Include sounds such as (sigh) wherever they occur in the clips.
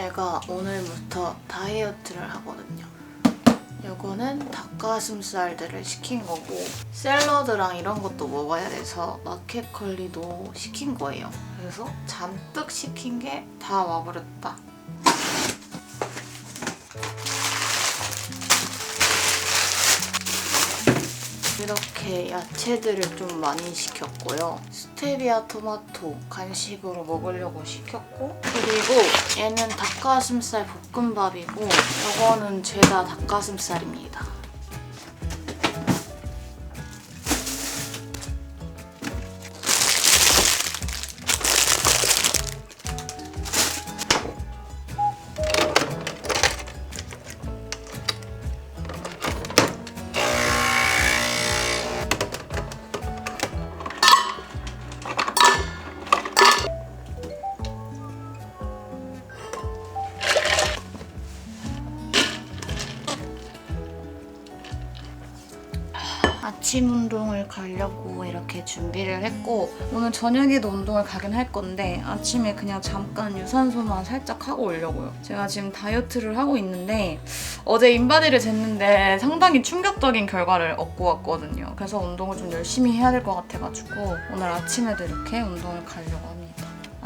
제가 오늘부터 다이어트를 하거든요. 요거는 닭가슴살들을 시킨 거고 샐러드랑 이런 것도 먹어야 돼서 마켓컬리도 시킨 거예요. 그래서 잔뜩 시킨 게 다 와버렸다. 이렇게 야채들을 좀 많이 시켰고요. 스테비아 토마토 간식으로 먹으려고 시켰고 그리고 얘는 닭가슴살 볶음밥이고 이거는 죄다 닭가슴살입니다. 이렇게 준비를 했고 오늘 저녁에도 운동을 가긴 할 건데 아침에 그냥 잠깐 유산소만 살짝 하고 오려고요. 제가 지금 다이어트를 하고 있는데 어제 인바디를 쟀는데 상당히 충격적인 결과를 얻고 왔거든요. 그래서 운동을 좀 열심히 해야 될 것 같아가지고 오늘 아침에도 이렇게 운동을 가려고 합니다.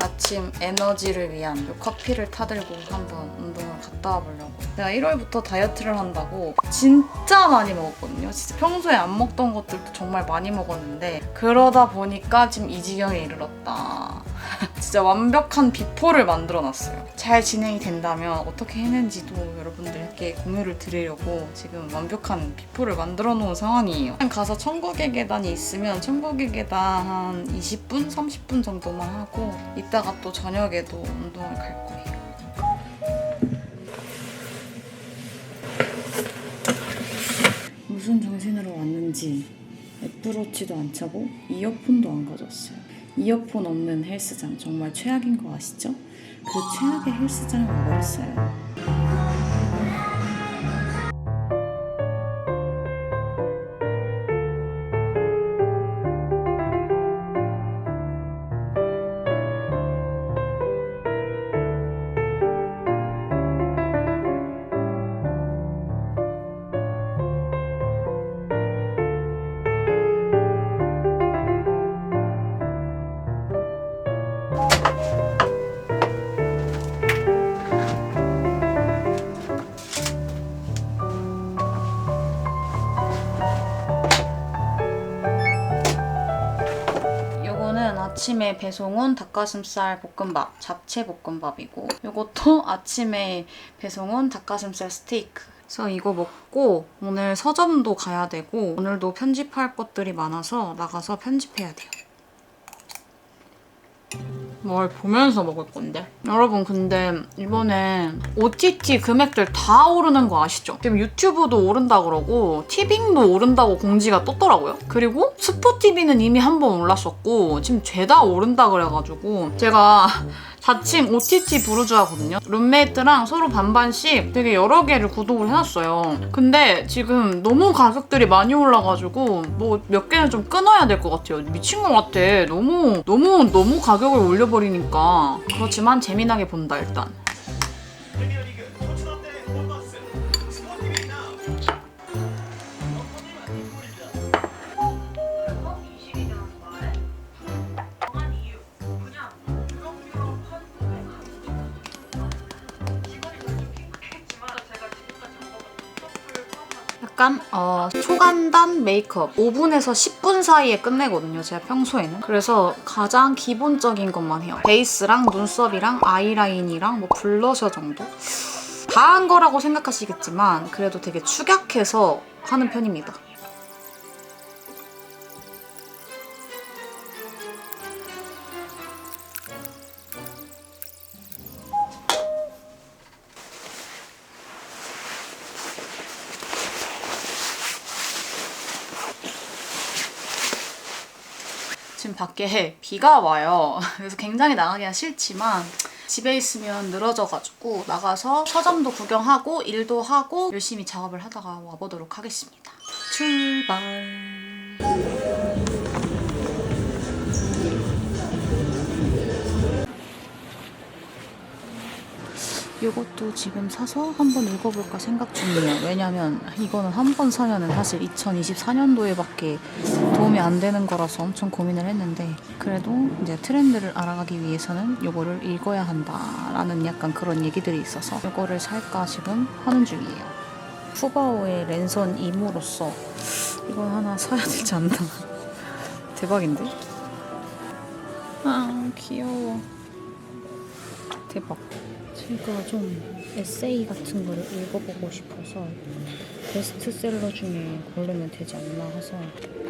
아침 에너지를 위한 요 커피를 타들고 한번 운동을 갔다 와보려고. 내가 1월부터 다이어트를 한다고 진짜 많이 먹었거든요. 진짜 평소에 안 먹던 것들도 정말 많이 먹었는데 그러다 보니까 지금 이 지경에 이르렀다. (laughs) 진짜 완벽한 비포를 만들어 놨어요. 잘 진행이 된다면 어떻게 했는지도 여러분들께 공유를 드리려고 지금 완벽한 비포를 만들어 놓은 상황이에요. 가서 천국의 계단이 있으면 천국의 계단 한 20분, 30분 정도만 하고 이따가 또 저녁에도 운동을 갈 거예요. 무슨 정신으로 왔는지 애플워치도 안 차고 이어폰도 안 가졌어요. 이어폰 없는 헬스장 정말 최악인 거 아시죠? 그 최악의 헬스장을 와버렸어요. 아침에 배송 온 닭가슴살 볶음밥, 잡채 볶음밥이고 요것도 (laughs) 아침에 배송 온 닭가슴살 스테이크. 그래서 이거 먹고 오늘 서점도 가야 되고 오늘도 편집할 것들이 많아서 나가서 편집해야 돼요. 뭘 보면서 먹을 건데? 여러분 근데 이번에 OTT 금액들 다 오르는 거 아시죠? 지금 유튜브도 오른다 그러고 티빙도 오른다고 공지가 떴더라고요. 그리고 스포티비는 이미 한 번 올랐었고 지금 죄다 오른다 그래가지고 제가 자칭 OTT 부르주아거든요. 룸메이트랑 서로 반반씩 되게 여러 개를 구독을 해놨어요. 근데 지금 너무 가격들이 많이 올라가지고 뭐 몇 개는 좀 끊어야 될 것 같아요. 미친 것 같아. 너무 너무 너무 가격을 올려버리니까 그렇지만 재미나게 본다 일단. 약간 어, 초간단 메이크업. 5분에서 10분 사이에 끝내거든요 제가 평소에는. 그래서 가장 기본적인 것만 해요. 베이스랑 눈썹이랑 아이라인이랑 뭐 블러셔 정도? 다 한 거라고 생각하시겠지만 그래도 되게 축약해서 하는 편입니다 밖에 비가 와요. (laughs) 그래서 굉장히 나가기가 싫지만 집에 있으면 늘어져가지고 나가서 서점도 구경하고 일도 하고 열심히 작업을 하다가 와보도록 하겠습니다. 출발. 이것도 지금 사서 한번 읽어볼까 생각 중이에요. 왜냐면 이거는 한 번 사면은 사실 2024년도에밖에 도움이 안 되는 거라서 엄청 고민을 했는데 그래도 이제 트렌드를 알아가기 위해서는 이거를 읽어야 한다라는 약간 그런 얘기들이 있어서 이거를 살까 지금 하는 중이에요. 푸바오의 랜선 임으로써 이건 하나 사야 되지 않나. (laughs) 대박인데? 아 귀여워. 대박. 제가 좀 에세이 같은 거를 읽어보고 싶어서 베스트셀러 중에 고르면 되지 않나 해서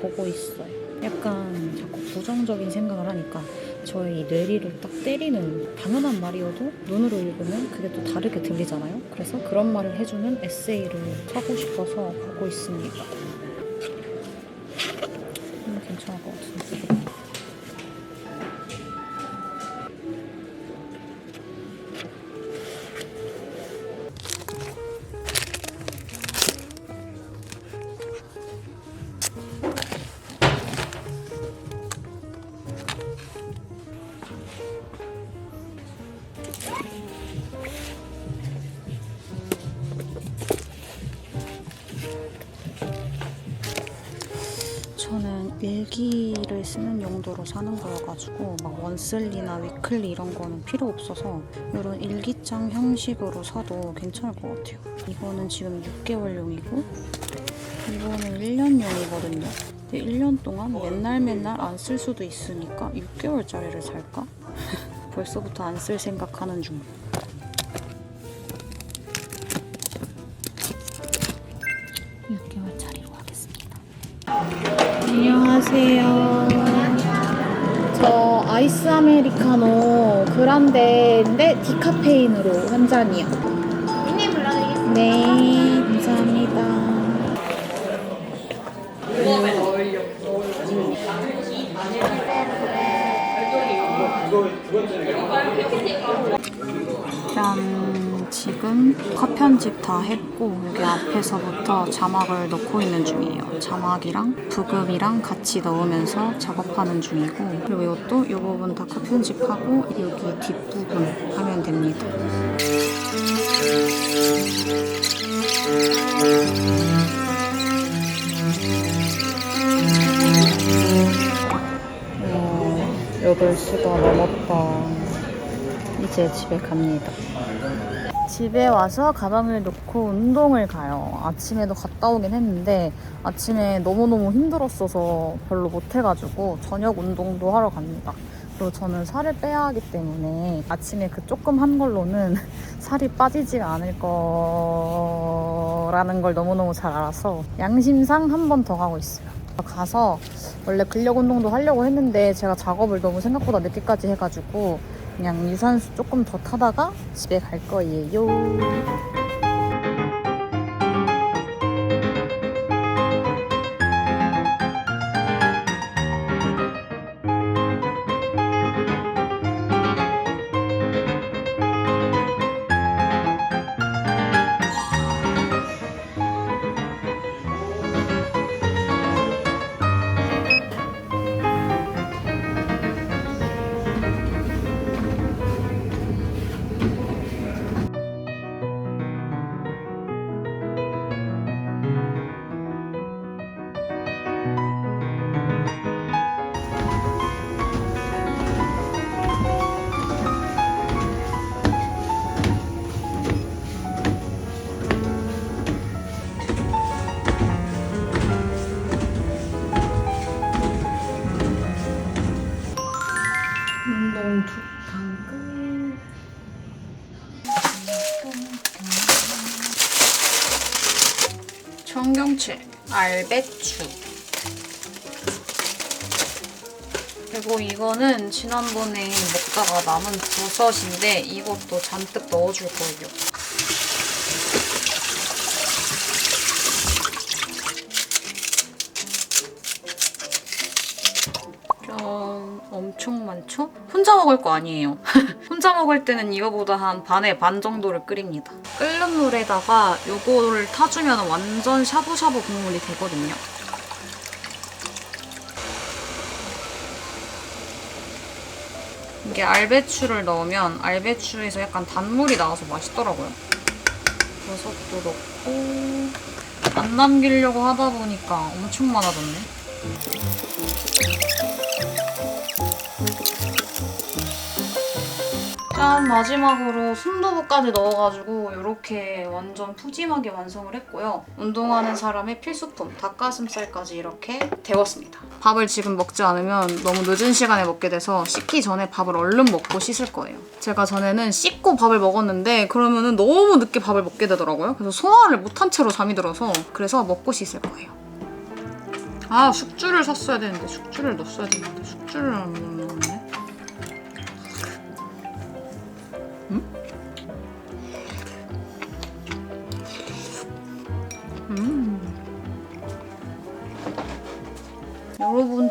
보고 있어요. 약간 자꾸 부정적인 생각을 하니까 저의 이 뇌리를 딱 때리는 당연한 말이어도 눈으로 읽으면 그게 또 다르게 들리잖아요. 그래서 그런 말을 해주는 에세이를 사고 싶어서 보고 있습니다. 음, 괜찮을 일기를 쓰는 용도로 사는 거여가지고 막 원슬리나 위클리 이런 거는 필요 없어서 이런 일기장 형식으로 사도 괜찮을 것 같아요. 이거는 지금 6개월용이고 이거는 1년용이거든요. 근데 1년 동안 맨날 맨날 안 쓸 수도 있으니까 6개월짜리를 살까? (laughs) 벌써부터 안 쓸 생각하는 중. 안녕하세요. 저 아이스 아메리카노 그란데인데 디카페인으로 한 잔이요. 네, 불러드리겠습니다. 네, 감사합니다. 짠. 지금 컷 편집 다 했고 여기 앞에서부터 자막을 넣고 있는 중이에요. 자막이랑 부급이랑 같이 넣으면서 작업하는 중이고 그리고 이것도 이 부분 다 컷 편집하고 여기 뒷부분 하면 됩니다. 어, 8시가 넘었다. 이제 집에 갑니다. 집에 와서 가방을 놓고 운동을 가요. 아침에도 갔다 오긴 했는데 아침에 너무너무 힘들었어서 별로 못 해가지고 저녁 운동도 하러 갑니다. 그리고 저는 살을 빼야 하기 때문에 아침에 그 조금 한 걸로는 (laughs) 살이 빠지지가 않을 거라는 걸 너무너무 잘 알아서 양심상 한 번 더 가고 있어요. 가서 원래 근력 운동도 하려고 했는데 제가 작업을 너무 생각보다 늦게까지 해가지고 그냥 유산소 조금 더 타다가 집에 갈 거예요. 알배추. 그리고 이거는 지난번에 먹다가 남은 버섯인데 이것도 잔뜩 넣어줄 거예요. 좀 엄청 많죠? 혼자 먹을 거 아니에요. (laughs) 혼자 먹을 때는 이거보다 한 반의 반 정도를 끓입니다. 끓는 물에다가 요거를 타주면 완전 샤브샤브 국물이 되거든요. 이게 알배추를 넣으면 알배추에서 약간 단물이 나와서 맛있더라고요. 버섯도 넣고 안 남기려고 하다 보니까 엄청 많아졌네. 짠 마지막으로 순두부까지 넣어가지고 이렇게 완전 푸짐하게 완성을 했고요. 운동하는 사람의 필수품 닭가슴살까지 이렇게 데웠습니다. 밥을 지금 먹지 않으면 너무 늦은 시간에 먹게 돼서 씻기 전에 밥을 얼른 먹고 씻을 거예요. 제가 전에는 씻고 밥을 먹었는데 그러면은 너무 늦게 밥을 먹게 되더라고요. 그래서 소화를 못한 채로 잠이 들어서 그래서 먹고 씻을 거예요. 아 숙주를 샀어야 되는데 숙주를 넣었어야 되는데 숙주를 안 넣었네.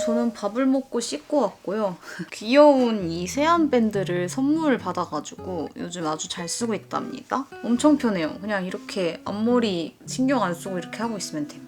저는 밥을 먹고 씻고 왔고요. (laughs) 귀여운 이 세안 밴드를 선물 받아가지고 요즘 아주 잘 쓰고 있답니다. 엄청 편해요. 그냥 이렇게 앞머리 신경 안 쓰고 이렇게 하고 있으면 돼요.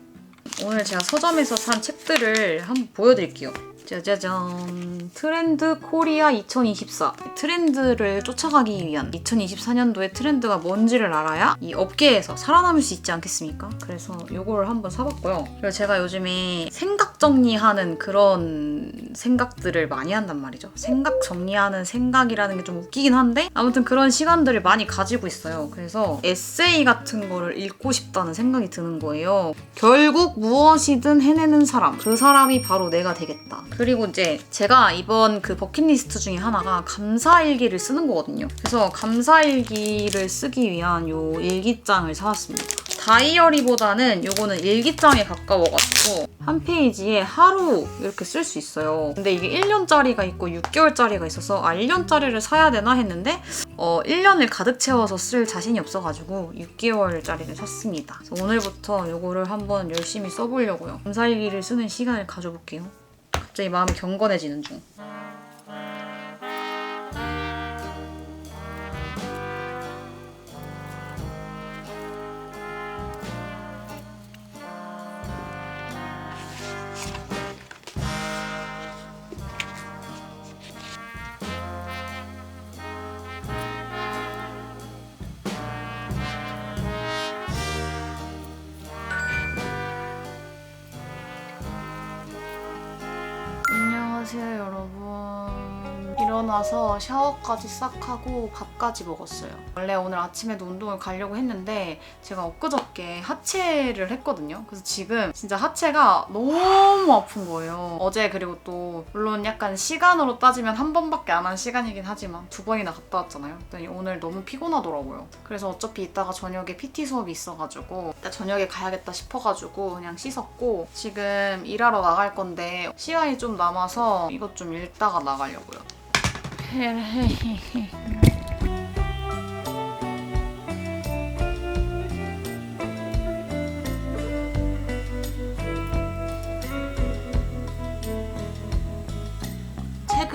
오늘 제가 서점에서 산 책들을 한번 보여드릴게요. 짜자잔. 트렌드 코리아 2024. 트렌드를 쫓아가기 위한 2024년도의 트렌드가 뭔지를 알아야 이 업계에서 살아남을 수 있지 않겠습니까? 그래서 이거를 한번 사봤고요. 그리고 제가 요즘에 생각 정리하는 그런 생각들을 많이 한단 말이죠. 생각 정리하는 생각이라는 게 좀 웃기긴 한데 아무튼 그런 시간들을 많이 가지고 있어요. 그래서 에세이 같은 거를 읽고 싶다는 생각이 드는 거예요. 결국 무엇이든 해내는 사람. 그 사람이 바로 내가 되겠다. 그리고 이제 제가 이번 그 버킷리스트 중에 하나가 감사일기를 쓰는 거거든요. 그래서 감사일기를 쓰기 위한 요 일기장을 사왔습니다. 다이어리보다는 요거는 일기장에 가까워가지고 한 페이지에 하루 이렇게 쓸 수 있어요. 근데 이게 1년짜리가 있고 6개월짜리가 있어서 아 1년짜리를 사야 되나 했는데 어 1년을 가득 채워서 쓸 자신이 없어가지고 6개월짜리를 샀습니다. 오늘부터 요거를 한번 열심히 써보려고요. 감사일기를 쓰는 시간을 가져볼게요. 갑자기 마음이 경건해지는 중. 일어나서 샤워까지 싹 하고 밥까지 먹었어요. 원래 오늘 아침에도 운동을 가려고 했는데 제가 엊그저께 하체를 했거든요. 그래서 지금 진짜 하체가 너무 아픈 거예요. 어제 그리고 또 물론 약간 시간으로 따지면 한 번밖에 안 한 시간이긴 하지만 두 번이나 갔다 왔잖아요. 그랬더니 오늘 너무 피곤하더라고요. 그래서 어차피 이따가 저녁에 PT 수업이 있어가지고 이따 저녁에 가야겠다 싶어가지고 그냥 씻었고 지금 일하러 나갈 건데 시간이 좀 남아서 이것 좀 읽다가 나가려고요. 嘿嘿嘿嘿。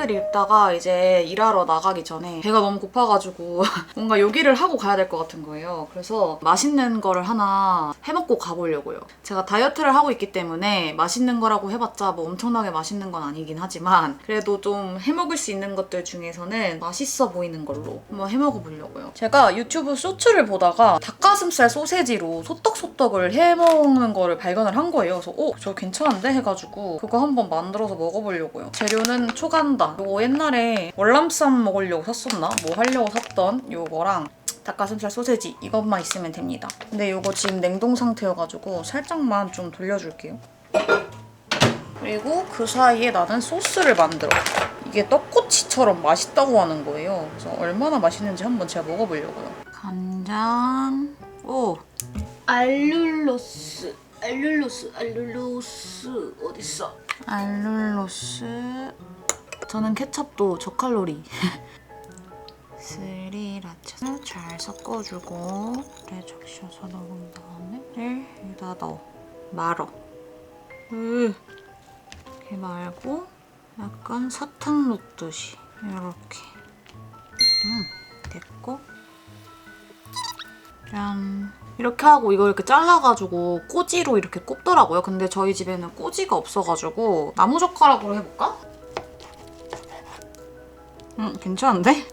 책을 읽다가 이제 일하러 나가기 전에 배가 너무 고파가지고 (laughs) 뭔가 요기를 하고 가야 될 것 같은 거예요. 그래서 맛있는 거를 하나 해먹고 가보려고요. 제가 다이어트를 하고 있기 때문에 맛있는 거라고 해봤자 뭐 엄청나게 맛있는 건 아니긴 하지만 그래도 좀 해먹을 수 있는 것들 중에서는 맛있어 보이는 걸로 한번 해먹어 보려고요. 제가 유튜브 쇼츠를 보다가 닭가슴살 소세지로 소떡소떡을 해먹는 거를 발견을 한 거예요. 그래서 어? 저 괜찮은데? 해가지고 그거 한번 만들어서 먹어보려고요. 재료는 초간다. 요거 옛날에 월남쌈 먹으려고 샀었나? 뭐 하려고 샀던 요거랑 닭가슴살 소세지 이것만 있으면 됩니다. 근데 요거 지금 냉동 상태여가지고 살짝만 좀 돌려줄게요. 그리고 그 사이에 나는 소스를 만들어. 이게 떡꼬치처럼 맛있다고 하는 거예요. 그래서 얼마나 맛있는지 한번 제가 먹어보려고요. 간장, 오, 알룰로스, 알룰로스, 알룰로스 어딨어? 알룰로스. 저는 케첩도 저칼로리. (laughs) 스리라차 잘 섞어주고 그래 적셔서 넣은 다음에 를 여기다 넣어 말어. 으. 이렇게 말고 약간 사탕 넣듯이 이렇게 음 됐고 짠 이렇게 하고 이걸 이렇게 잘라가지고 꼬지로 이렇게 꼽더라고요 근데 저희 집에는 꼬지가 없어가지고 나무젓가락으로 해볼까? 음, 괜찮은데?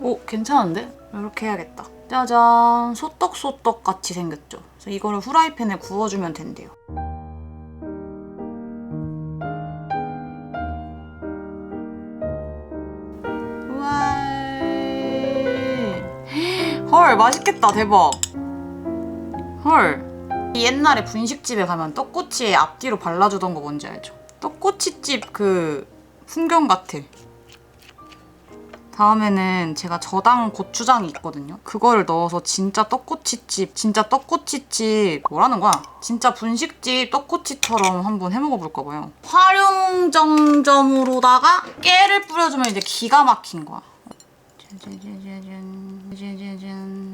오, 괜찮은데? 이렇게 해야겠다. 짜잔, 소떡소떡 같이 생겼죠? 그래서 이거를 후라이팬에 구워주면 된대요. 우와. 헐, 맛있겠다. 대박. 헐. 옛날에 분식집에 가면 떡꼬치에 앞뒤로 발라주던 거 뭔지 알죠? 떡꼬치집 그 풍경 같아. 다음에는 제가 저당 고추장이 있거든요. 그거를 넣어서 진짜 떡꼬치집, 진짜 떡꼬치집 뭐라는 거야? 진짜 분식집 떡꼬치처럼 한번 해먹어볼까 봐요. 활용정점으로다가 깨를 뿌려주면 이제 기가 막힌 거야. 짜자자자잔, 짜자자잔.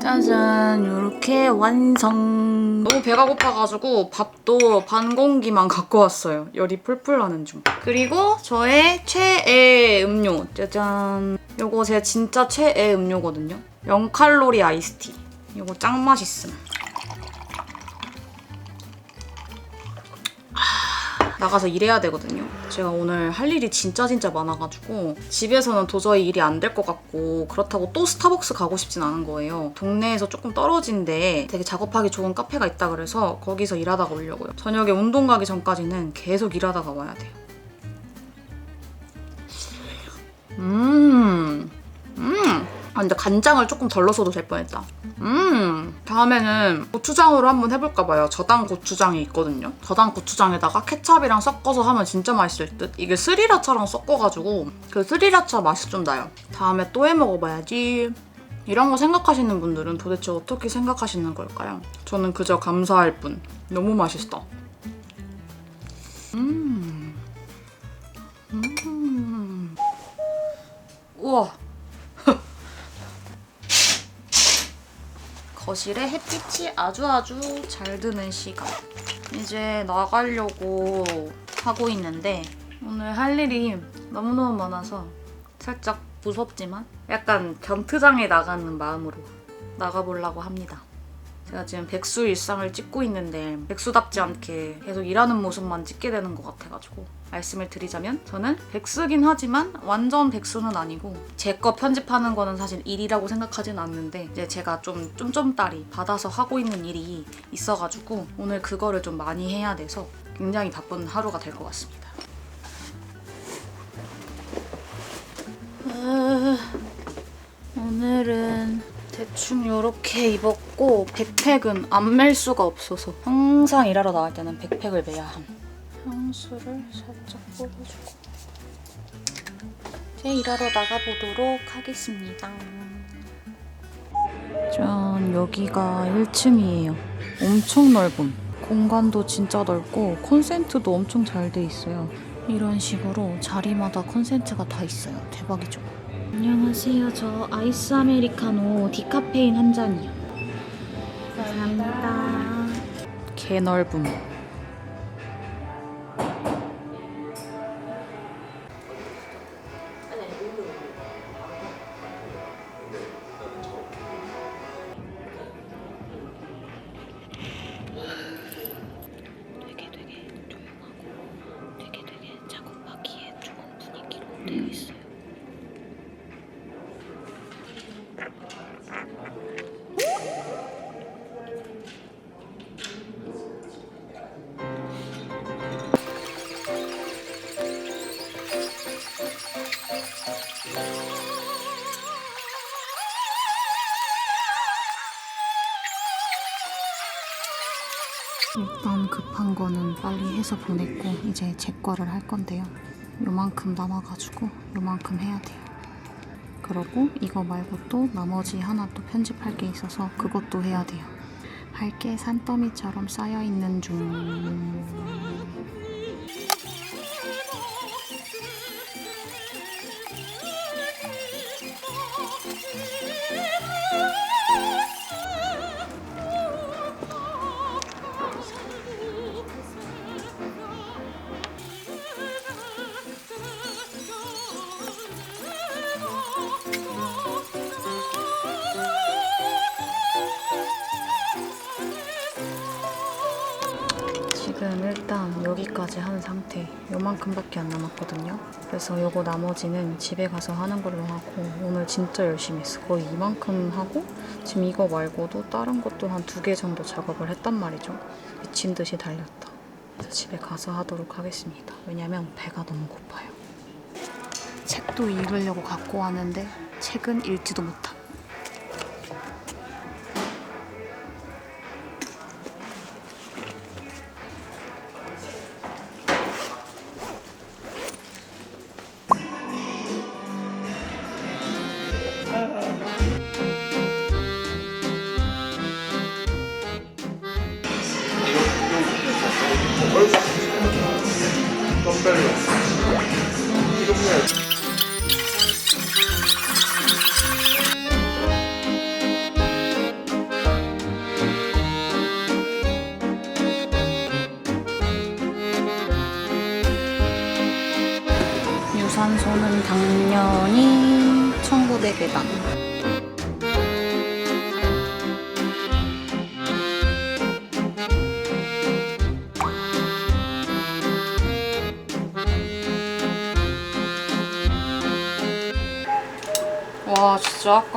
짜잔 이렇게 완성. 너무 배가 고파가지고 밥도 반 공기만 갖고 왔어요. 열이 풀풀 나는 중. 그리고 저의 최애 음료. 짜잔. 요거 제 진짜 최애 음료거든요. 0칼로리 아이스티. 요거 짱 맛있음 나가서 일해야 되거든요. 제가 오늘 할 일이 진짜 진짜 많아가지고 집에서는 도저히 일이 안 될 것 같고 그렇다고 또 스타벅스 가고 싶진 않은 거예요. 동네에서 조금 떨어진데 되게 작업하기 좋은 카페가 있다 그래서 거기서 일하다가 오려고요. 저녁에 운동 가기 전까지는 계속 일하다가 와야 돼요. 음, 음. 아, 근데 간장을 조금 덜 넣어도 될 뻔했다. 음, 다음에는 고추장으로 한번 해볼까 봐요. 저당 고추장이 있거든요. 저당 고추장에다가 케찹이랑 섞어서 하면 진짜 맛있을 듯. 이게 스리라차랑 섞어가지고 그 스리라차 맛이 좀 나요. 다음에 또 해 먹어봐야지. 이런 거 생각하시는 분들은 도대체 어떻게 생각하시는 걸까요? 저는 그저 감사할 뿐. 너무 맛있어. 음. 음. 거실에 햇빛이 아주 아주 잘 드는 시간. 이제 나가려고 하고 있는데 오늘 할 일이 너무너무 많아서 살짝 무섭지만 약간 변트장에 나가는 마음으로 나가보려고 합니다. 제가 지금 백수 일상을 찍고 있는데 백수답지 않게 계속 일하는 모습만 찍게 되는 것 같아가지고 말씀을 드리자면 저는 백수긴 하지만 완전 백수는 아니고 제 거 편집하는 거는 사실 일이라고 생각하진 않는데 이제 제가 좀 쫌쫌따리 받아서 하고 있는 일이 있어가지고 오늘 그거를 좀 많이 해야 돼서 굉장히 바쁜 하루가 될 것 같습니다. 아, 오늘은 대충 이렇게 입었고 백팩은 안 멜 수가 없어서 항상 일하러 나갈 때는 백팩을 매야 함. 향수를 살짝 뿌려주고 이제 일하러 나가보도록 하겠습니다. 짠 여기가 1층이에요. 엄청 넓음. 공간도 진짜 넓고 콘센트도 엄청 잘 돼 있어요. 이런 식으로 자리마다 콘센트가 다 있어요. 대박이죠? 안녕하세요. 저 아이스 아메리카노 디카페인 한 잔이요. 감사합니다. 개 넓음. 되게 되게 조용하고 되게 되게 작업하기에 좋은 분위기로 되어 있어요. 해서 보냈고 이제 제 거를 할 건데요. 요만큼 남아가지고 요만큼 해야 돼요. 그러고 이거 말고 또 나머지 하나 또 편집할 게 있어서 그것도 해야 돼요. 할게 산더미처럼 쌓여 있는 중. 여기까지 한 상태. 요만큼밖에 안 남았거든요. 그래서 요거 나머지는 집에 가서 하는 걸로 하고 오늘 진짜 열심히 했어. 거의 이만큼 하고 지금 이거 말고도 다른 것도 한 두 개 정도 작업을 했단 말이죠. 미친 듯이 달렸다. 그래서 집에 가서 하도록 하겠습니다. 왜냐면 배가 너무 고파요. 책도 읽으려고 갖고 왔는데 책은 읽지도 못함. Uh -huh.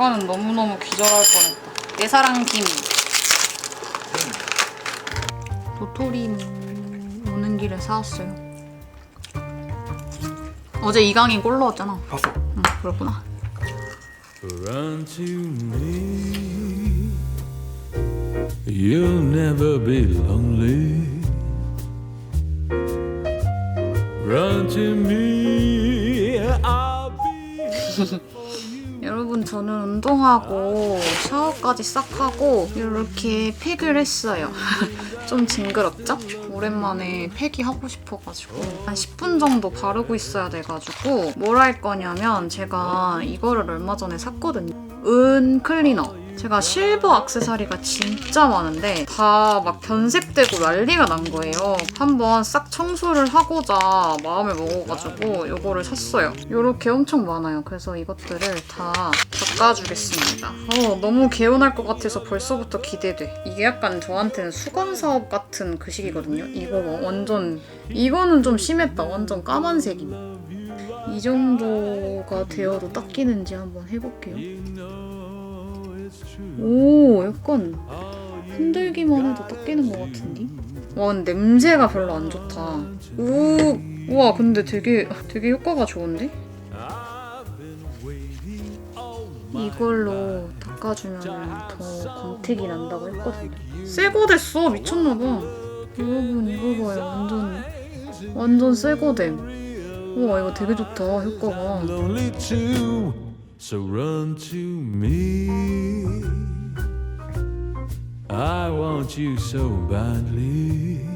아까는 너무너무 기절할 뻔했다. 내 사랑 김. 도토리 오는 길에 사왔어요. 어제 이강인 골 넣었잖아. 봤어. 응, 그렇구나. Run to me. You'll never be lonely. Run to me. I'll be. (laughs) 저는 운동하고 샤워까지 싹 하고 이렇게 팩을 했어요. (laughs) 좀 징그럽죠? 오랜만에 팩이 하고 싶어가지고 한 10분 정도 바르고 있어야 돼가지고 뭘 할 거냐면 제가 이거를 얼마 전에 샀거든요. 은 클리너. 제가 실버 악세사리가 진짜 많은데 다 막 변색되고 난리가 난 거예요. 한번 싹 청소를 하고자 마음을 먹어가지고 이거를 샀어요. 이렇게 엄청 많아요. 그래서 이것들을 다 닦아주겠습니다. 어, 너무 개운할 것 같아서 벌써부터 기대돼. 이게 약간 저한테는 수건 사업 같은 그 식이거든요. 이거 뭐 완전 이거는 좀 심했다. 완전 까만색임. 이 정도가 되어도 닦이는지 한번 해볼게요. 오, 약간 흔들기만 해도 닦이는 것 같은데? 와, 근데 냄새가 별로 안 좋다. 우, 우와, 근데 되게, 되게 효과가 좋은데? 이걸로 닦아주면 더 광택이 난다고 했거든요. 새거 됐어! 미쳤나봐. 여러분, 이거 봐요. 완전, 완전 새거 됨. 우와, 이거 되게 좋다, 효과가. So run to me. I want you so badly.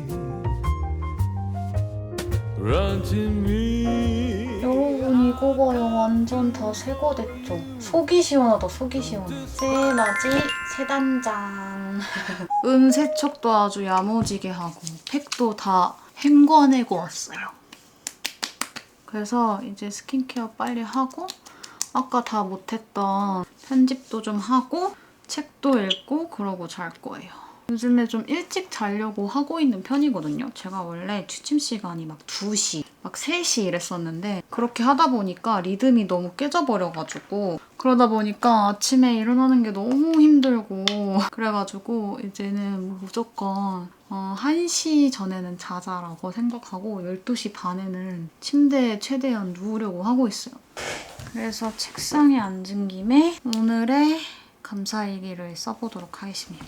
Run to me. 여러분 이거 봐요 완전 다 새거 됐죠 속이 시원하다 속이 시원해 세라지 세단장 (laughs) 음 세척도 아주 야무지게 하고 팩도 다 헹궈내고 왔어요 그래서 이제 스킨케어 빨리 하고 아까 다 못했던 편집도 좀 하고 책도 읽고 그러고 잘 거예요 요즘에 좀 일찍 자려고 하고 있는 편이거든요. 제가 원래 취침 시간이 막 2시, 막 3시 이랬었는데 그렇게 하다 보니까 리듬이 너무 깨져버려가지고 그러다 보니까 아침에 일어나는 게 너무 힘들고 그래가지고 이제는 무조건 어, 1시 전에는 자자라고 생각하고 12시 반에는 침대에 최대한 누우려고 하고 있어요. 그래서 책상에 앉은 김에 오늘의 감사일기를 써보도록 하겠습니다.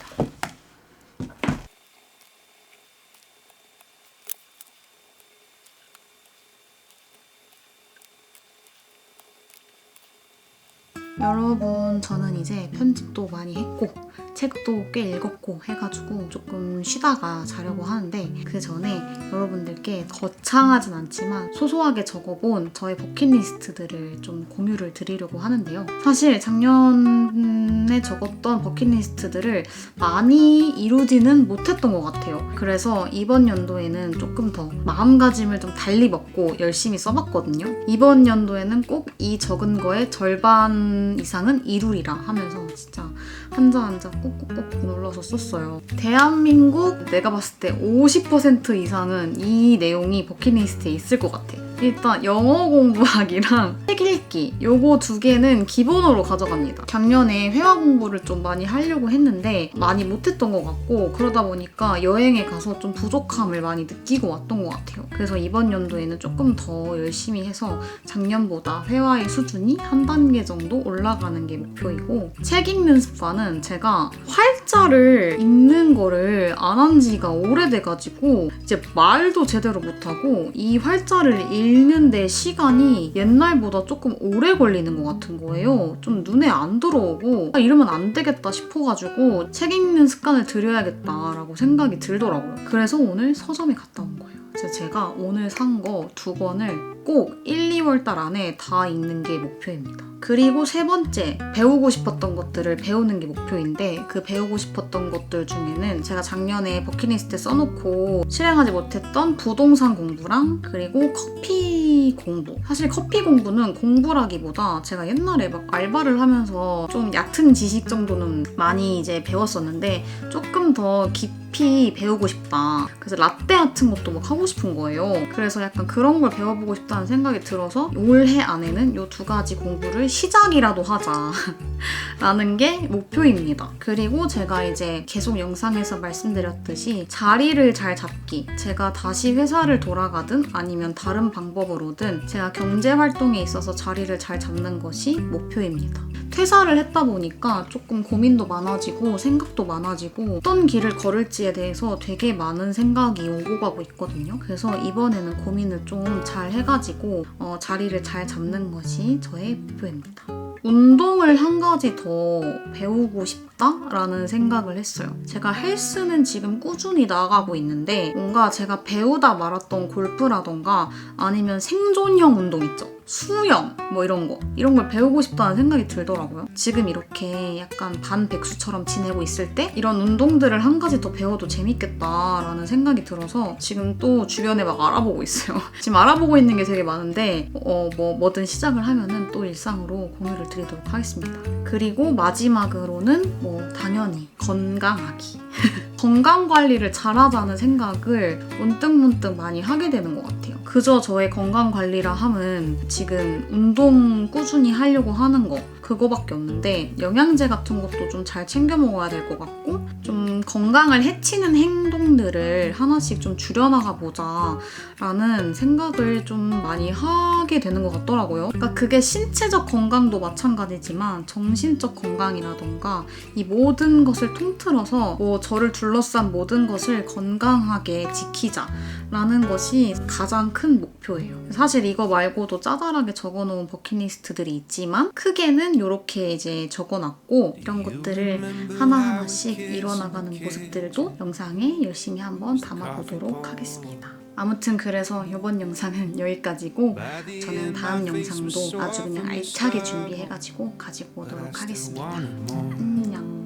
여러분 저는 이제 편집도 많이 했고 책도 꽤 읽었고 해가지고 조금 쉬다가 자려고 하는데 그 전에 여러분들께 거창하진 않지만 소소하게 적어본 저의 버킷리스트들을 좀 공유를 드리려고 하는데요. 사실 작년에 적었던 버킷리스트들을 많이 이루지는 못했던 것 같아요. 그래서 이번 연도에는 조금 더 마음가짐을 좀 달리 먹고 열심히 써봤거든요. 이번 연도에는 꼭 이 적은 거의 절반 이상은 이루리라 하면서 진짜 한자 꾹꾹꾹 눌러서 썼어요. 대한민국 내가 봤을 때 50% 이상은 이 내용이 버킷리스트에 있을 것 같아. 일단 영어 공부하기랑 (laughs) 책 읽기 요거 두 개는 기본으로 가져갑니다. 작년에 회화 공부를 좀 많이 하려고 했는데 많이 못했던 것 같고 그러다 보니까 여행에 가서 좀 부족함을 많이 느끼고 왔던 것 같아요. 그래서 이번 연도에는 조금 더 열심히 해서 작년보다 회화의 수준이 한 단계 정도 올라가는 게 목표이고 책 읽는 습관은 제가 활자를 읽는 거를 안 한 지가 오래돼가지고 이제 말도 제대로 못하고 이 활자를 읽 는데 시간이 옛날보다 조금 오래 걸리는 것 같은 거예요. 좀 눈에 안 들어오고 아, 이러면 안 되겠다 싶어가지고 책 읽는 습관을 들여야겠다라고 생각이 들더라고요. 그래서 오늘 서점에 갔다 온 거예요. 제가 오늘 산 거 두 권을 꼭 1, 2월 달 안에 다 읽는 게 목표입니다. 그리고 세 번째, 배우고 싶었던 것들을 배우는 게 목표인데 그 배우고 싶었던 것들 중에는 제가 작년에 버킷리스트에 써놓고 실행하지 못했던 부동산 공부랑 그리고 커피 공부. 사실 커피 공부는 공부라기보다 제가 옛날에 막 알바를 하면서 좀 얕은 지식 정도는 많이 이제 배웠었는데 조금 더 깊이 배우고 싶다. 그래서 라떼 같은 것도 막 하고 싶은 거예요. 그래서 약간 그런 걸 배워보고 싶다 는 생각이 들어서 올해 안에는 이 두 가지 공부를 시작이라도 하자. (laughs) 라는 게 목표입니다. 그리고 제가 이제 계속 영상에서 말씀드렸듯이 자리를 잘 잡기. 제가 다시 회사를 돌아가든 아니면 다른 방법으로든 제가 경제 활동에 있어서 자리를 잘 잡는 것이 목표입니다. 퇴사를 했다 보니까 조금 고민도 많아지고 생각도 많아지고 어떤 길을 걸을지에 대해서 되게 많은 생각이 오고 가고 있거든요. 그래서 이번에는 고민을 좀 잘 해가지고 어, 자리를 잘 잡는 것이 저의 목표입니다. 운동을 한 가지 더 배우고 싶다라는 생각을 했어요. 제가 헬스는 지금 꾸준히 나가고 있는데 뭔가 제가 배우다 말았던 골프라던가 아니면 생존형 운동 있죠. 수영 뭐 이런 거 이런 걸 배우고 싶다는 생각이 들더라고요. 지금 이렇게 약간 반백수처럼 지내고 있을 때 이런 운동들을 한 가지 더 배워도 재밌겠다라는 생각이 들어서 지금 또 주변에 막 알아보고 있어요. (laughs) 지금 알아보고 있는 게 되게 많은데 어 뭐 뭐든 시작을 하면은 또 일상으로 공유를 드리도록 하겠습니다. 그리고 마지막으로는 뭐 당연히 건강하기. (laughs) 건강 관리를 잘하자는 생각을 문득문득 많이 하게 되는 것 같아요. 그저 저의 건강 관리라 함은 지금 운동 꾸준히 하려고 하는 거 그거밖에 없는데 영양제 같은 것도 좀 잘 챙겨 먹어야 될 것 같고 좀 건강을 해치는 행동들을 하나씩 좀 줄여나가 보자 라는 생각을 좀 많이 하게 되는 것 같더라고요. 그러니까 그게 신체적 건강도 마찬가지지만 정신적 건강이라던가 이 모든 것을 통틀어서 뭐 저를 둘러싼 모든 것을 건강하게 지키자 라는 것이 가장 큰 목표예요. 사실 이거 말고도 짜잘하게 적어놓은 버킷리스트들이 있지만 크게는 이렇게 이제 적어놨고 이런 것들을 하나하나씩 이뤄나가는 모습들도 영상에 열심히 한번 담아보도록 하겠습니다. 아무튼 그래서 이번 영상은 여기까지고 저는 다음 영상도 아주 그냥 알차게 준비해가지고 가지고 오도록 하겠습니다. 안녕.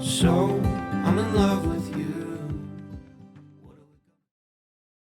So I'm in love with